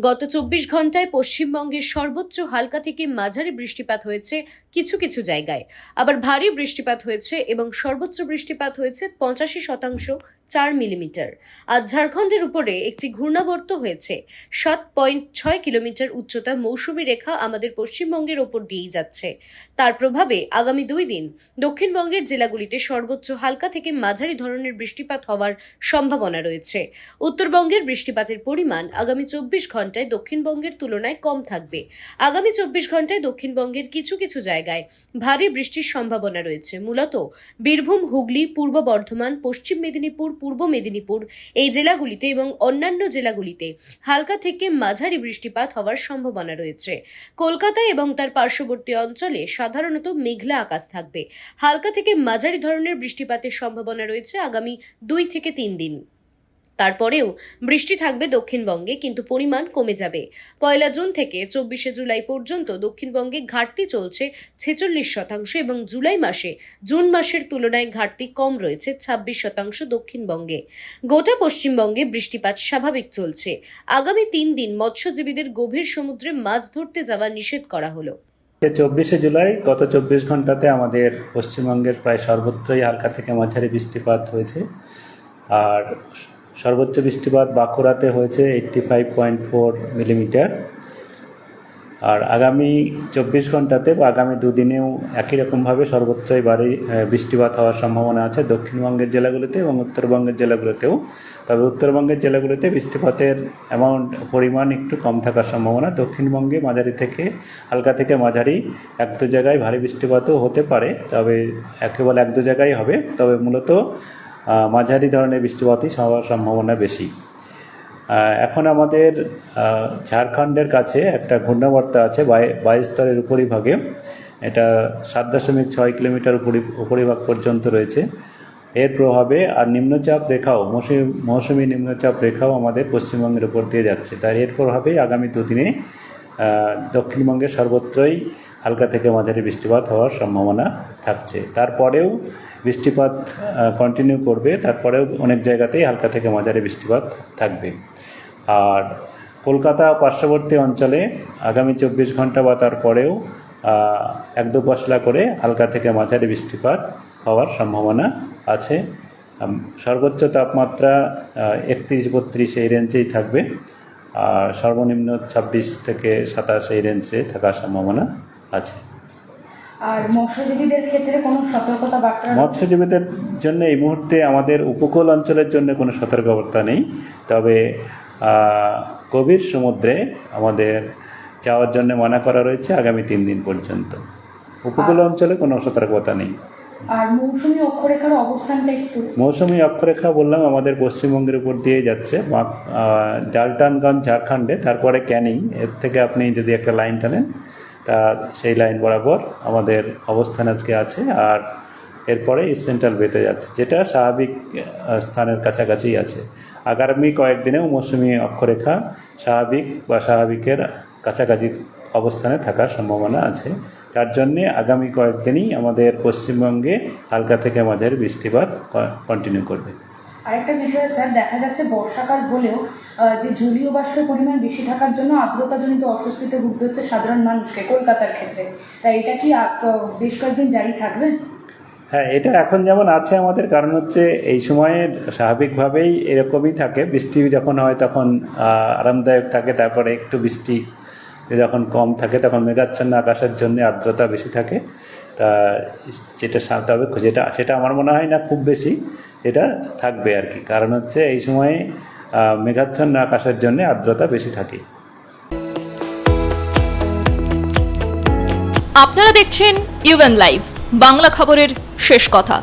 গত চব্বিশ ঘন্টায় পশ্চিমবঙ্গের সর্বোচ্চ হালকা থেকে মাঝারি বৃষ্টিপাত হয়েছে কিছু কিছু জায়গায়। আবার ভারী বৃষ্টিপাত হয়েছে এবং সর্বোচ্চ বৃষ্টিপাত হয়েছে পঁচাশি শতাংশ চার মিলিমিটার। আজ ঝাড়খণ্ডের উপরে একটি ঘূর্ণাবর্ত হয়েছে। সাত পয়েন্ট ছয় কিলোমিটার উচ্চতার মৌসুমী রেখা আমাদের পশ্চিমবঙ্গের ওপর দিয়েই যাচ্ছে। তার প্রভাবে আগামী দুই দিন দক্ষিণবঙ্গের জেলাগুলিতে সর্বোচ্চ হালকা থেকে মাঝারি ধরনের বৃষ্টিপাত হওয়ার সম্ভাবনা রয়েছে। উত্তরবঙ্গের বৃষ্টিপাতের পরিমাণ আগামী চব্বিশ ঘন্টায় দক্ষিণবঙ্গের তুলনায় কম থাকবে। আগামী চব্বিশ ঘন্টায় দক্ষিণবঙ্গের কিছু কিছু জায়গায় ভারী বৃষ্টির সম্ভাবনা রয়েছে। মূলত বীরভূম, হুগলি, পূর্ব বর্ধমান, পশ্চিম মেদিনীপুর পূর্ব মেদিনীপুর, এই জেলাগুলিতে এবং অন্যান্য জেলাগুলিতে হালকা থেকে মাঝারি বৃষ্টিপাত হওয়ার সম্ভাবনা রয়েছে। কলকাতা এবং তার পার্শ্ববর্তী অঞ্চলে সাধারণত মেঘলা আকাশ থাকবে। হালকা থেকে মাঝারি ধরনের বৃষ্টিপাতের সম্ভাবনা রয়েছে আগামী দুই থেকে তিন দিন। তারপরেও বৃষ্টি থাকবে দক্ষিণবঙ্গে, কিন্তু পরিমাণ কমে যাবে। পয়লা জুন থেকে চব্বিশে জুলাই পর্যন্ত দক্ষিণবঙ্গে ঘাটতি চলছে ছেচল্লিশ শতাংশ এবং জুলাই মাসে জুন মাসের তুলনায় ঘাটতি কম রয়েছে ছাব্বিশ শতাংশ দক্ষিণবঙ্গে। গোটা পশ্চিমবঙ্গে বৃষ্টিপাত স্বাভাবিক চলছে। আগামী তিন দিন মৎস্যজীবীদের গভীর সমুদ্রে মাছ ধরতে যাওয়া নিষেধ করা হলো। চব্বিশে জুলাই গত চব্বিশ ঘন্টাতে আমাদের পশ্চিমবঙ্গের প্রায় সর্বত্রই হালকা থেকে মাঝারি বৃষ্টিপাত হয়েছে। আর সর্বোচ্চ বৃষ্টিপাত বাঁকুড়াতে হয়েছে eighty five point four millimetre. আর আগামী চব্বিশ ঘন্টাতে বা আগামী দুদিনেও একই রকমভাবে সর্বত্রই বাড়ি বৃষ্টিপাত হওয়ার সম্ভাবনা আছে দক্ষিণবঙ্গের জেলাগুলিতে এবং উত্তরবঙ্গের জেলাগুলোতেও। তবে উত্তরবঙ্গের জেলাগুলিতে বৃষ্টিপাতের অ্যামাউন্ট পরিমাণ একটু কম থাকার সম্ভাবনা। দক্ষিণবঙ্গে মাঝারি থেকে, হালকা থেকে মাঝারি এক দু জায়গায় ভারী বৃষ্টিপাতও হতে পারে, তবে একেবারে এক দু জায়গায় হবে। তবে মূলত মাঝারি ধরনের বৃষ্টিপাতই হওয়ার সম্ভাবনা বেশি। এখন আমাদের ঝাড়খণ্ডের কাছে একটা ঘূর্ণাবর্ত আছে বাই- বাইশ স্তরের উপরিভাগে। এটা সাত দশমিক ছয় কিলোমিটার উপরি উপরিভাগ পর্যন্ত রয়েছে। এর প্রভাবে আর নিম্নচাপ রেখাও মৌসুমী মৌসুমী নিম্নচাপ রেখাও আমাদের পশ্চিমবঙ্গের উপর দিয়ে যাচ্ছে। তাই এর প্রভাবেই আগামী দুদিনে আহ, দক্ষিণবঙ্গের সর্বত্রই হালকা থেকে মাঝারি বৃষ্টিপাত হওয়ার সম্ভাবনা থাকছে। তারপরেও বৃষ্টিপাত কন্টিনিউ করবে, তারপরেও অনেক জায়গাতেই হালকা থেকে মাঝারি বৃষ্টিপাত থাকবে। আর কলকাতা পার্শ্ববর্তী অঞ্চলে আগামী চব্বিশ ঘণ্টা বা তারপরেও এক দু পশলা করে হালকা থেকে মাঝারি বৃষ্টিপাত হওয়ার সম্ভাবনা আছে। সর্বোচ্চ তাপমাত্রা একত্রিশ, বত্রিশ এই রেঞ্জেই থাকবে। আর সর্বনিম্ন ছাব্বিশ থেকে সাতাশ এই রেঞ্জে থাকার সম্ভাবনা আছে। আর মৎস্যজীবীদের ক্ষেত্রে কোনো সতর্কতা বার্তা মৎস্যজীবীদের জন্য এই মুহূর্তে আমাদের উপকূল অঞ্চলের জন্য কোনো সতর্কবার্তা নেই। তবে গভীর সমুদ্রে আমাদের যাওয়ার জন্য মানা করা রয়েছে আগামী তিন দিন পর্যন্ত। উপকূল অঞ্চলে কোনো সতর্কতা নেই। আর মৌসুমী অক্ষরেখার অবস্থানটা একটু মৌসুমী অক্ষরেখা বললাম আমাদের পশ্চিমবঙ্গের উপর দিয়ে যাচ্ছে। ডালটানগঞ্জ ঝাড়খণ্ডে তারপরে ক্যানিং। এর থেকে আপনি যদি একটা লাইন টানেন তা সেই লাইন বরাবর আমাদের অবস্থান আজকে আছে আর এরপরে সেন্ট্রাল বেতে যাচ্ছে, যেটা স্বাভাবিক স্থানের কাছাকাছি আছে। আগামী কয়েকদিনেও মৌসুমী অক্ষরেখা স্বাভাবিক বা স্বাভাবিকের কাছাকাছি অবস্থানে থাকার সম্ভাবনা আছে। তার জন্যে আগামী কয়েকদিনই আমাদের পশ্চিমবঙ্গে হালকা থেকে মাঝারি বৃষ্টিপাত কন্টিনিউ করবে। আরেকটা বিষয়, স্যার, দেখা যাচ্ছে বর্ষাকাল হলেও যে জলীয় বাষ্পের পরিমাণ বেশি থাকার জন্য আর্দ্রতাজনিত অস্বস্তিতে ভুগতে হচ্ছে সাধারণ মানুষকে কলকাতার ক্ষেত্রে। তাই এটা কি বেশ কয়েকদিন জারি থাকবে? হ্যাঁ এটা এখন যেমন আছে, আমাদের কারণ হচ্ছে এই সময়ে স্বাভাবিকভাবেই এরকমই থাকে। বৃষ্টি যখন হয় তখন আরামদায়ক থাকে, তারপরে একটু বৃষ্টি যখন কম থাকে তখন মেঘাচ্ছন্ন আকাশের জন্য আর্দ্রতা বেশি থাকে। তা যেটা হবে, যেটা, সেটা আমার মনে হয় না খুব বেশি, এটা থাকবে আর কি। কারণ হচ্ছে এই সময়ে মেঘাচ্ছন্ন আকাশের জন্য আর্দ্রতা বেশি থাকে। আপনারা দেখছেন ইউএন লাইভ বাংলা খবরের শেষ কথা।